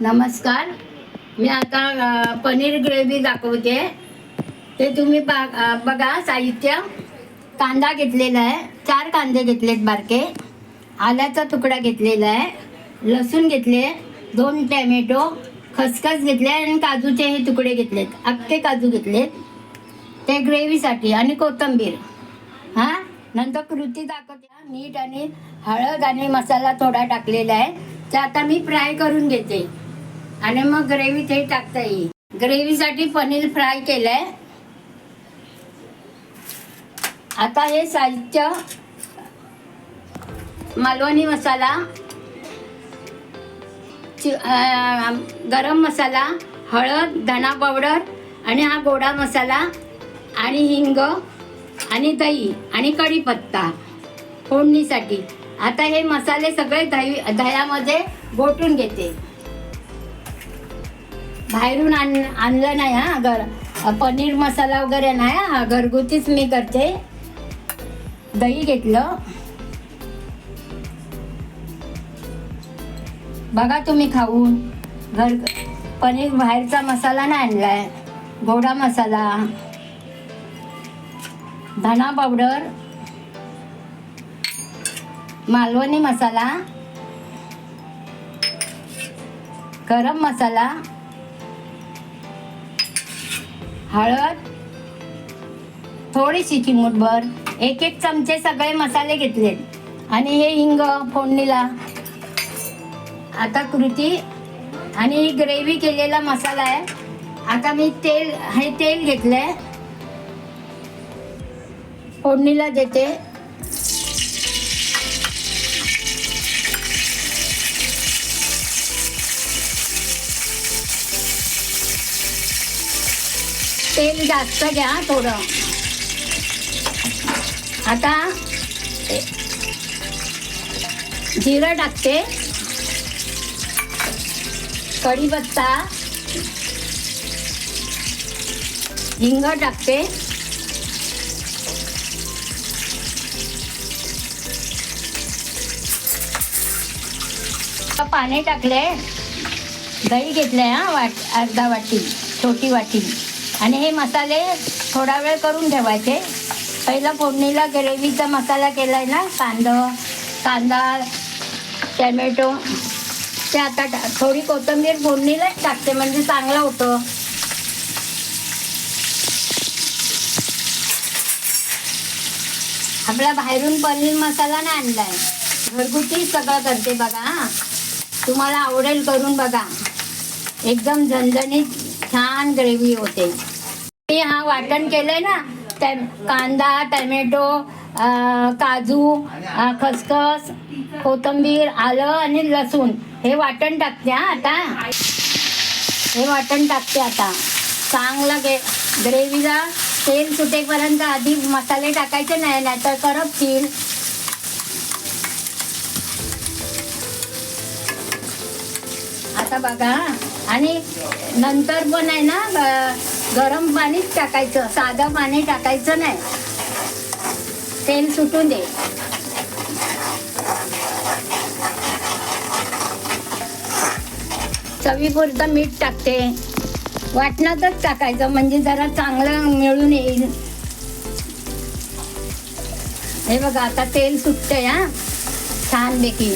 नमस्कार. मी आता पनीर ग्रेव्ही दाखवते. ते तुम्ही बघा साहित्य. कांदा घेतलेला आहे. चार कांदे घेतलेत बारके. आल्याचा तुकडा घेतलेला आहे. लसूण घेतले दोन टॅमॅटो खसखस घेतले आणि काजूचे हे तुकडे घेतलेत. अख्खे काजू घेतलेत. ते ग्रेव्हीसाठी आणि कोथिंबीर. हां? नंतर कृती दाखवते. मीठ आणि हळद आणि मसाला थोडा टाकलेला आहे. तर आता मी फ्राय करून घेते. आणि मग ग्रेव्ही ते टाकता येईल. ग्रेव्हीसाठी पनीर फ्राय केलंय. आता हे साहित्य मालवणी मसाला चि- गरम मसाला हळद धना पावडर आणि हा गोडा मसाला आणि हिंग आणि दही आणि कढीपत्ता. फोडणीसाठी. आता हे मसाले सगळे दही दह्यामध्ये गोटून घेते. बाहेरून आण आणलं नाही हा घर. पनीर मसाला वगैरे नाही हा घरगुतीच मी करते. दही घेतलं. बघा तुम्ही खाऊन. घर पनीर बाहेरचा मसाला नाही आणलाय. गोडा मसाला. धना पावडर. मालवणी मसाला गरम मसाला हळद थोडीशी चिमूटभर एक एक चमचे सगळे मसाले घेतलेत आणि हे हिंग फोडणीला. आता कृती आणि ही ग्रेव्ही केलेला मसाला आहे. आता मी तेल हे तेल घेतलंय. फोडणीला देते. तेल जास्त घ्या थोडं. आता जिरं टाकते. कढीपत्ता. हिंग टाकते. आता पाणी टाकले दही घेतले हा वाट अर्धा वाटी छोटी वाटी. आणि हे मसाले थोडा वेळ करून ठेवायचे. पहिला फोडणीला ग्रेव्हीचा मसाला केला आहे ना कांदा कांदा टॅमॅटो. ते आता थोडी कोथिंबीर फोडणीलाच टाकते म्हणजे चांगलं होतं. आपला बाहेरून पनीर मसाला नाही आणला आहे घरगुती सगळं करते बघा तुम्हाला आवडेल करून बघा. एकदम झणझणीत छान ग्रेव्ही होते. मी हा वाटण केलंय ना. त्या कांदा टमॅटो काजू खसखस कोथिंबीर आलं आणि लसूण. हे वाटण टाकते हा आता. हे वाटण टाकते आता. चांगलं गे ग्रेव्हीला तेल सुटेपर्यंत आधी मसाले टाकायचे नाही नाहीतर करपतील आता बघा. आणि नंतर पण आहे ना गरम पाणीच टाकायचं साधं पाणी टाकायचं नाही. तेल सुटून दे. चवीपुरतं मीठ टाकते. वाटणातच टाकायचं म्हणजे जरा चांगलं मिळून येईल. हे बघा आता तेल सुटतंय हा. छानपैकी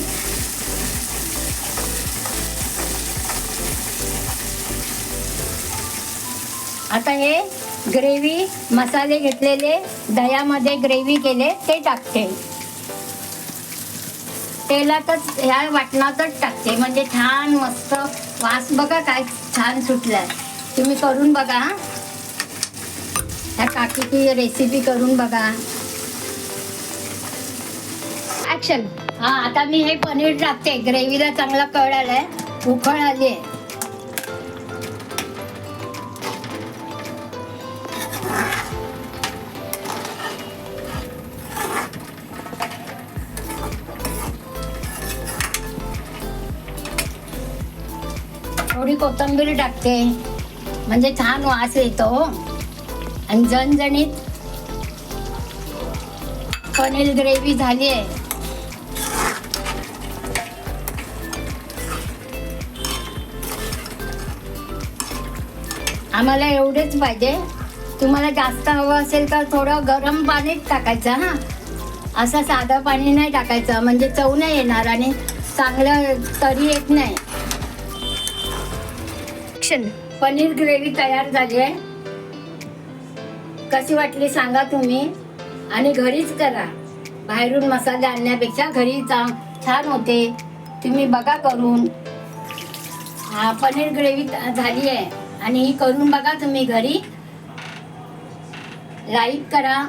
आता हे ग्रेव्ही मसाले घेतलेले दह्यामध्ये ग्रेव्ही केले ते टाकते. तेलातच ह्या वाटणातच टाकते. म्हणजे छान मस्त वास. बघा काय छान सुटलाय. तुम्ही करून बघा ह्या काकीची रेसिपी करून बघा. ऍक्शन हा आता मी हे पनीर टाकते. ग्रेव्हीला चांगला कळ आलाय उकळ आली आहे थोडी कोथंबीर टाकते. म्हणजे छान वास येतो. आणि जणजणीत पनीर ग्रेव्ही झाली आहे आम्हाला एवढेच पाहिजे. तुम्हाला जास्त हवं असेल तर थोडं गरम पाणीच टाकायचं हां. असं साधं पाणी नाही टाकायचं. म्हणजे चव नाही येणार आणि चांगलं तरी येत नाही. ऍक्शन पनीर ग्रेव्ही तयार झाली आहे. कशी वाटली सांगा तुम्ही. आणि घरीच करा. बाहेरून मसाले आणण्यापेक्षा घरी चा छान होते. तुम्ही बघा करून. हा पनीर ग्रेव्ही झाली आहे. आणि ही करून बघा तुम्ही घरी. लाईक करा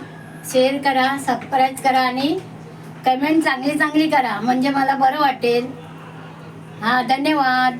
शेअर करा सबस्क्राईब करा आणि कमेंट चांगली चांगली करा. म्हणजे मला बरं वाटेल. हां धन्यवाद.